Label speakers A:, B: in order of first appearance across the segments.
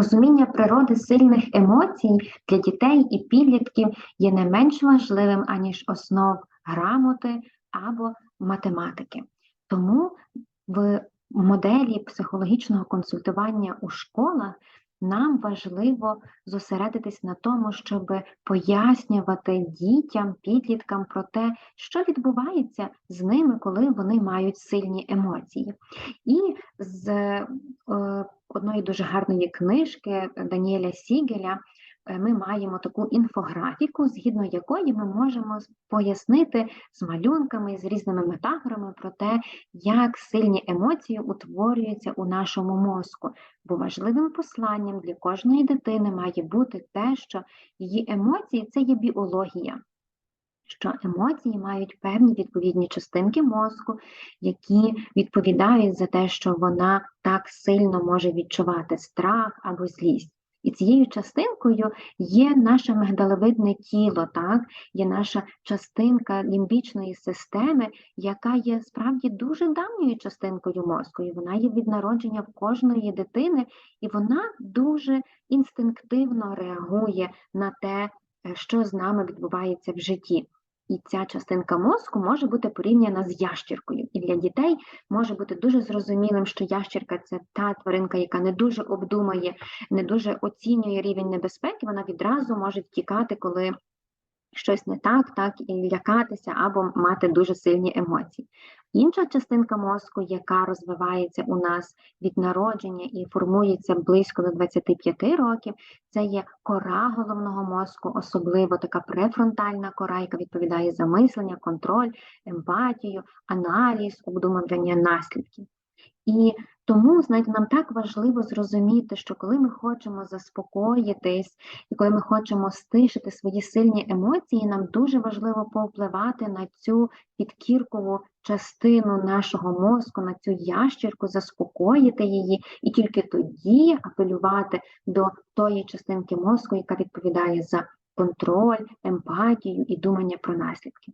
A: Розуміння природи сильних емоцій для дітей і підлітків є не менш важливим, аніж основ грамоти або математики. Тому в моделі психологічного консультування у школах нам важливо зосередитись на тому, щоб пояснювати дітям, підліткам про те, що відбувається з ними, коли вони мають сильні емоції. І з е, одної дуже гарної книжки Даніеля Сігеля е, ми маємо таку інфографіку, згідно якої ми можемо пояснити з малюнками, з різними метафорами про те, як сильні емоції утворюються у нашому мозку. Бо важливим посланням для кожної дитини має бути те, що її емоції це є біологія. Що емоції мають певні відповідні частинки мозку, які відповідають за те, що вона так сильно може відчувати страх або злість. І цією частинкою є наше мигдаловидне тіло, так? є наша частинка лімбічної системи, яка є справді дуже давньою частинкою мозку. І Вона є від народження в кожної дитини, і вона дуже інстинктивно реагує на те, е, що з нами відбувається в житті. І ця частинка мозку може бути порівняна з ящіркою. І для дітей може бути дуже зрозумілим, що ящірка це та тваринка, яка не дуже обдумає, не дуже оцінює рівень небезпеки, вона відразу може втікати, коли щось не так, так і лякатися або мати дуже сильні емоції. Інша частинка мозку, яка розвивається у нас від народження і формується близько до 25 років, це є кора головного мозку, особливо така префронтальна кора, яка відповідає за мислення, контроль, емпатію, аналіз, обдумування наслідків. І тому, знаєте, нам так важливо зрозуміти, що коли ми хочемо заспокоїтись, і коли ми хочемо стишити свої сильні емоції, нам дуже важливо повпливати на цю підкіркову частину нашого мозку, на цю ящірку, заспокоїти її, і тільки тоді апелювати до тої частинки мозку, яка відповідає за контроль, емпатію і думання про наслідки.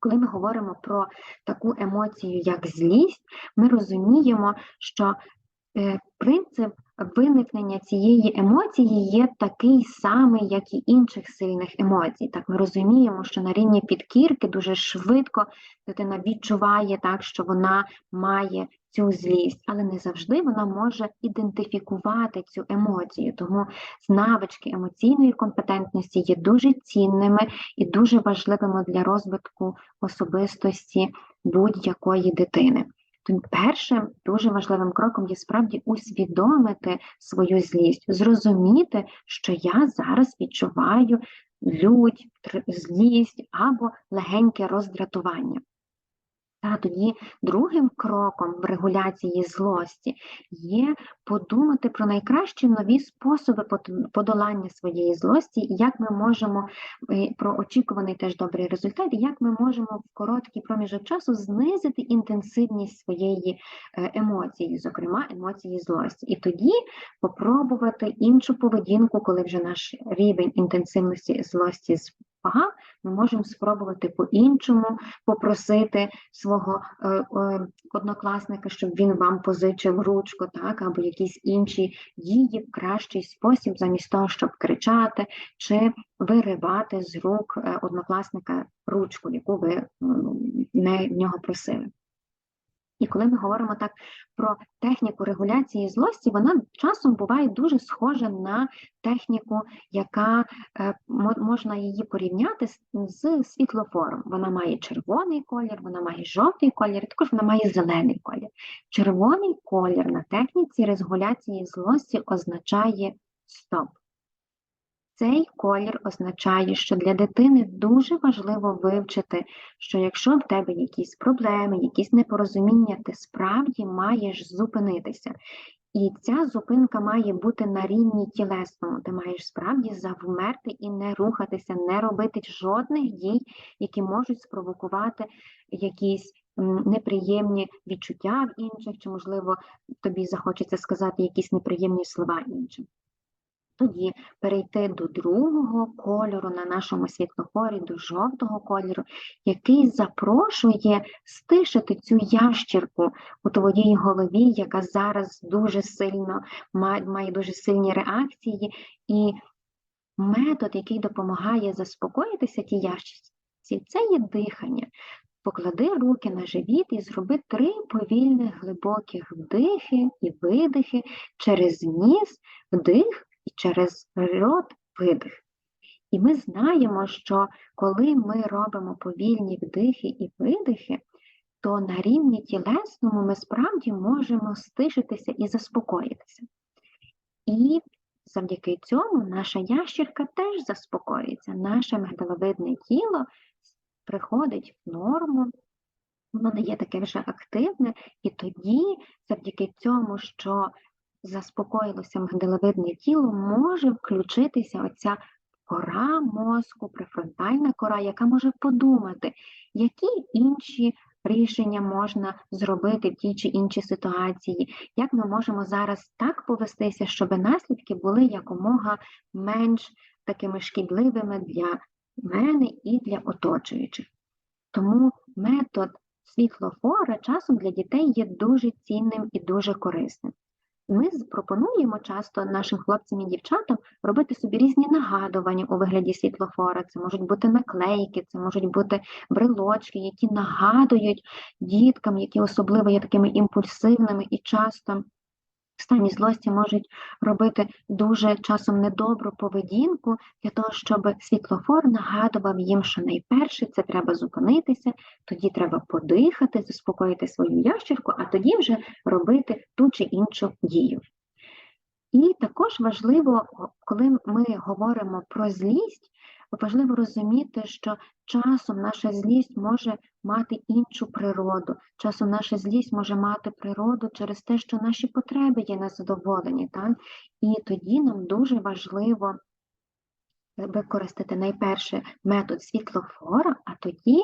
A: Коли ми говоримо про таку емоцію, як злість, ми розуміємо, що е, принцип виникнення цієї емоції є такий самий, як і інших сильних емоцій. Так, ми розуміємо, що на рівні підкірки дуже швидко дитина відчуває так, що вона має цю злість, але не завжди вона може ідентифікувати цю емоцію. Тому навички емоційної компетентності є дуже цінними і дуже важливими для розвитку особистості будь-якої дитини. Тому першим дуже важливим кроком є справді усвідомити свою злість, зрозуміти, що я зараз відчуваю лють, злість або легеньке роздратування. Та тоді другим кроком в регуляції злості є подумати про найкращі нові способи подолання своєї злості, як ми можемо е, про очікуваний теж добрий результат, як ми можемо в короткий проміжок часу знизити інтенсивність своєї е, емоції, зокрема емоції злості. І тоді попробувати іншу поведінку, коли вже наш рівень інтенсивності злості Ага, ми можемо спробувати по-іншому попросити свого е, е, однокласника, щоб він вам позичив ручку, так, або якісь інші дії в кращий спосіб, замість того, щоб кричати чи виривати з рук е, однокласника ручку, яку ви не в нього просили. І коли ми говоримо так про техніку регуляції злості, вона часом буває дуже схожа на техніку, яка е, можна її порівняти з світлофором. Вона має червоний колір, вона має жовтий колір, також вона має зелений колір. Червоний колір на техніці регуляції злості означає стоп. Цей колір означає, що для дитини дуже важливо вивчити, що якщо в тебе якісь проблеми, якісь непорозуміння, ти справді маєш зупинитися. І ця зупинка має бути на рівні тілесному. Ти маєш справді завмерти і не рухатися, не робити жодних дій, які можуть спровокувати якісь неприємні відчуття в інших, чи, можливо, тобі захочеться сказати якісь неприємні слова іншим. Тоді перейти до другого кольору на нашому світлофорі, до жовтого кольору, який запрошує стишити цю ящірку у твоїй голові, яка зараз дуже сильно має, дуже сильні реакції, і метод, який допомагає заспокоїтися тій ящірці, це є дихання. Поклади руки на живіт і зроби три повільних глибоких вдихи і видихи через ніс, вдих і через рот видих. І ми знаємо, що коли ми робимо повільні вдихи і видихи, то на рівні тілесному ми справді можемо стишитися і заспокоїтися. І завдяки цьому наша ящірка теж заспокоїться, наше мигдаловидне тіло приходить в норму, воно не є таке вже активне, і тоді, завдяки цьому, що заспокоїлося мигдаловидне тіло, може включитися оця кора мозку, префронтальна кора, яка може подумати, які інші рішення можна зробити в тій чи іншій ситуації, як ми можемо зараз так повестися, щоб наслідки були якомога менш такими шкідливими для мене і для оточуючих. Тому метод світлофора часом для дітей є дуже цінним і дуже корисним. Ми пропонуємо часто нашим хлопцям і дівчатам робити собі різні нагадування у вигляді світлофора. Це можуть бути наклейки, це можуть бути брелочки, які нагадують діткам, які особливо є такими імпульсивними і часто в стані злості можуть робити дуже часом недобру поведінку для того, щоб світлофор нагадував їм, що найперше це треба зупинитися, тоді треба подихати, заспокоїти свою ящерку, а тоді вже робити ту чи іншу дію. І також важливо, коли ми говоримо про злість, важливо розуміти, що часом наша злість може мати іншу природу, часом наша злість може мати природу через те, що наші потреби є незадоволені. Так? І тоді нам дуже важливо використати найперше метод світлофора, а тоді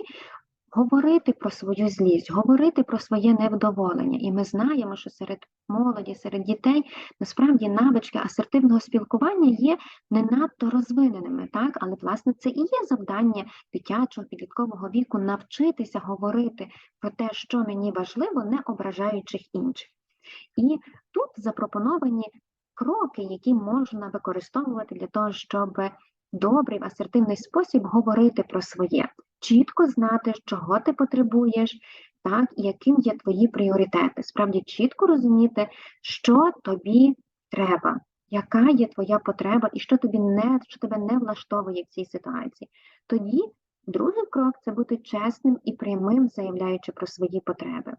A: говорити про свою злість, говорити про своє невдоволення. І ми знаємо, що серед молоді, серед дітей насправді навички асертивного спілкування є не надто розвиненими, так? але власне це і є завдання дитячого підліткового віку навчитися говорити про те, що мені важливо, не ображаючих інших. І тут запропоновані кроки, які можна використовувати для того, щоб добрий асертивний спосіб говорити про своє, чітко знати, чого ти потребуєш, так, яким є твої пріоритети. Справді чітко розуміти, що тобі треба, яка є твоя потреба і що тобі не, що тебе не влаштовує в цій ситуації. Тоді другий крок це бути чесним і прямим, заявляючи про свої потреби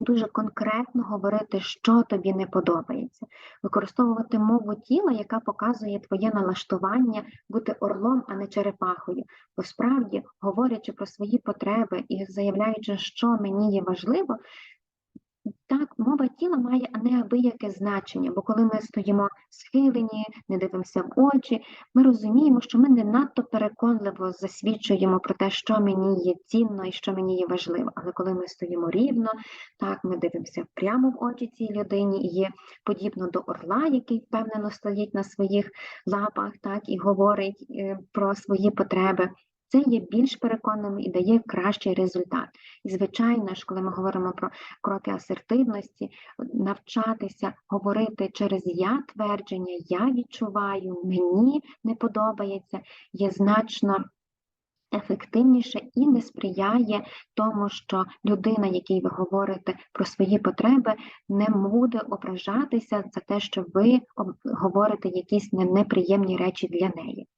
A: дуже конкретно говорити, що тобі не подобається, використовувати мову тіла, яка показує твоє налаштування бути орлом, а не черепахою. Бо справді, говорячи про свої потреби і заявляючи, що мені є важливо, так, мова тіла має неабияке значення, бо коли ми стоїмо схилені, не дивимося в очі, ми розуміємо, що ми не надто переконливо засвідчуємо про те, що мені є цінно і що мені є важливо. Але коли ми стоїмо рівно, так, ми дивимося прямо в очі цій людині і є подібно до орла, який впевнено стоїть на своїх лапах, так, і говорить е, про свої потреби. Це є більш переконаним і дає кращий результат. І, звичайно ж, коли ми говоримо про кроки асертивності, навчатися говорити через я твердження, я відчуваю, мені не подобається, є значно. Ефективніше і не сприяє тому, що людина, якій ви говорите про свої потреби, не буде ображатися за те, що ви говорите якісь неприємні речі для неї.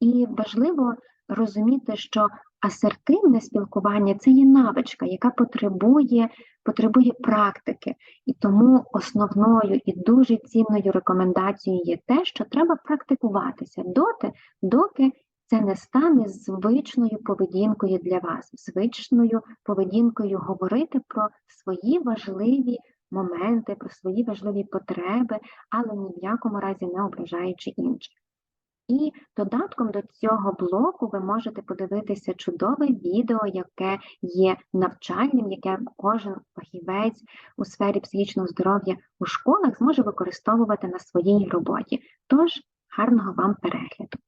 A: І важливо розуміти, що асертивне спілкування це є навичка, яка потребує потребує практики. І тому основною і дуже цінною рекомендацією є те, що треба практикуватися доти, доки це не стане звичною поведінкою для вас, звичною поведінкою говорити про свої важливі моменти, про свої важливі потреби, але ні в якому разі не ображаючи інших. І додатком до цього блоку ви можете подивитися чудове відео, яке є навчальним, яке кожен фахівець у сфері психічного здоров'я у школах зможе використовувати на своїй роботі. Тож гарного вам перегляду!